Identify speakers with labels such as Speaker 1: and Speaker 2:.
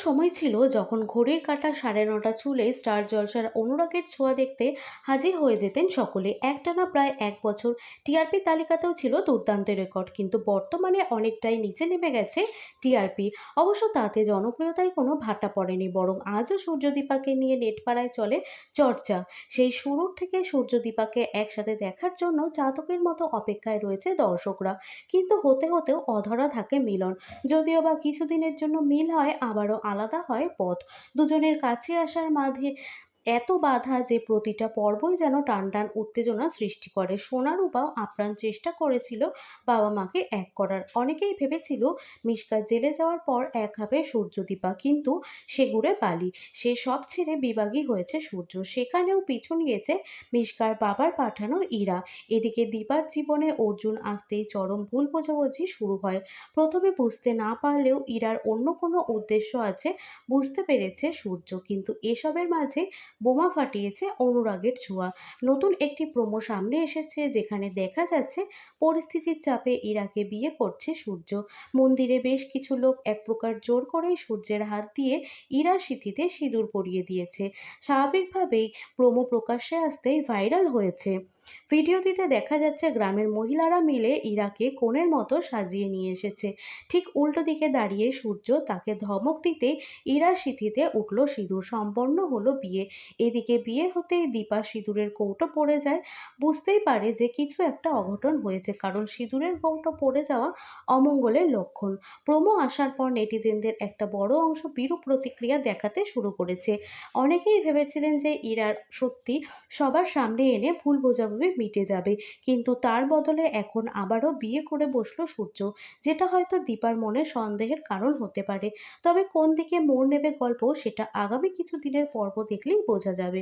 Speaker 1: সময় ছিল যখন ঘড়ির কাঁটা সাড়ে নটা চুলে স্টার জলসার অনুরাগের ছোঁয়া দেখতে হাজির হয়ে যেতেন সকলে। একটানা প্রায় এক বছর টিআরপি তালিকাতেও ছিল দুর্দান্ত রেকর্ড, কিন্তু বর্তমানে অনেকটাই নিচে নেমে গেছে টিআরপি অবশ্য তাতে জনপ্রিয়তায় কোনো ভাটা পড়েনি, বরং আজও সূর্যদীপাকে নিয়ে নেটপাড়ায় চলে চর্চা। সেই শুরুর থেকে সূর্যদীপাকে একসাথে দেখার জন্য চাতকের মতো অপেক্ষায় রয়েছে দর্শকরা। কিন্তু হতে হতেও অধরা থাকে মিলন। যদিও বা কিছুদিনের জন্য মিল হয়, আবারও আলাদা হয় পথ। দুজনের কাছে আসার মাঝে এত বাধা যে প্রতিটা পর্বই যেন টান টান উত্তেজনা সৃষ্টি করে। সোনারূপাও আপ্রাণ চেষ্টা করেছিল বাবা মাকে এক করার। অনেকেই ভেবেছিল মিশকা জেলে যাওয়ার পর এক হবে সূর্যদীপা, কিন্তু সে ঘুরে বালি। সে সব ছেড়ে বিভাগী হয়েছে সূর্য। সেখানেও পিছু নিয়েছে মিশকার বাবার পাঠানো ইরা। এদিকে দীপার জীবনে অর্জুন আসতেই চরম ভুল বোঝাবুঝি শুরু হয়। প্রথমে বুঝতে না পারলেও ইরার অন্য কোনো উদ্দেশ্য আছে বুঝতে পেরেছে সূর্য। কিন্তু এসবের মাঝে বোমা ফাটিয়েছে অনুরাগের ছোঁয়া। নতুন একটি প্রোমো সামনে এসেছে যেখানে দেখা যাচ্ছে পরিস্থিতির চাপে ইরাকে বিয়ে করছে সূর্য। মন্দিরে বেশ কিছু লোক এক প্রকার জোর করেই সূর্যের হাত দিয়ে ইরা সিথিতে সিঁদুর পরিয়ে দিয়েছে। স্বাভাবিকভাবেই প্রোমো প্রকাশ্যে আসতেই ভাইরাল হয়েছে। ভিডিওটিতে দেখা যাচ্ছে গ্রামের মহিলারা মিলে ইরাকে কোণের মতো সাজিয়ে নিয়ে এসেছে। ঠিক উল্টো দিকে দাঁড়িয়ে সূর্য তাকে ধমক দিতে ইরা সিথিতে উঠল সিঁদুর। সম্পন্ন হলো বিয়ে। এদিকে বিয়ে হতেই দীপা সিঁদুরের কৌটো পড়ে যায়। বুঝতেই পারে যে কিছু একটা অঘটন হয়েছে, কারণ সিঁদুরের কৌটো পড়ে যাওয়া অমঙ্গলের লক্ষণ। প্রোমো আসার পর নেটিজেনদের একটা বড় অংশ বিরূপ প্রতিক্রিয়া দেখাতে শুরু করেছে। অনেকেই ভেবেছিলেন যে ইরার সত্যি সবার সামনে এনে ভুল বোঝাবুঝি মিটে যাবে, কিন্তু তার বদলে এখন আবারও বিয়ে করে বসল সূর্য, যেটা হয়তো দীপার মনে সন্দেহের কারণ হতে পারে। তবে কোন দিকে মোড় নেবে গল্প, সেটা আগামী কিছু দিনের পর্ব দেখলেই বোঝা যাবে